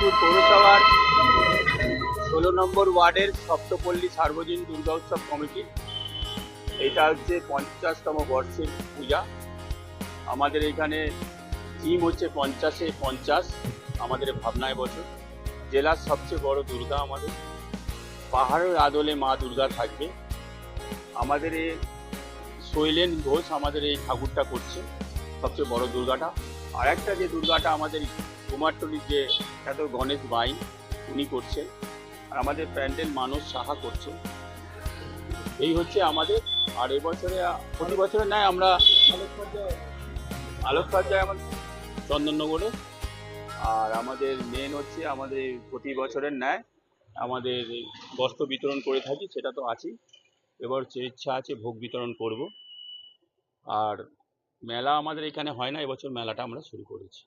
পৌরসভার ষোলো নম্বর ওয়ার্ডের সপ্তপল্লী সার্বজনীন দুর্গা উৎসব কমিটি। এটা হচ্ছে পঞ্চাশতম বর্ষের পূজা। আমাদের এখানে থিম হচ্ছে পঞ্চাশে পঞ্চাশ, আমাদের ভাবনায় বছর জেলার সবচেয়ে বড় দুর্গা আমাদের। পাহাড়ের আদলে মা দুর্গা থাকবে। আমাদের শৈলেন ঘোষ আমাদের এই ঠাকুরটা করছে, সবচেয়ে বড় দুর্গাটা। আর একটা যে দুর্গাটা আমাদের কুমারটুলির যে এত গণেশ বাইন, উনি করছেন। আর আমাদের প্যান্ডেল মানুষ সাহা করছে এই হচ্ছে আমাদের, আর এবছরে প্রতি বছরে নয়, আমরা আলোকসজ্জায় আমার চন্দননগরে। আর আমাদের মেন হচ্ছে আমাদের প্রতি বছরের ন্যায় আমাদের বস্ত্র বিতরণ করে থাকি, সেটা তো আছেই। এবার হচ্ছে ইচ্ছা আছে ভোগ বিতরণ করব। আর মেলা আমাদের এখানে হয় না এবছর মেলাটা আমরা শুরু করেছি।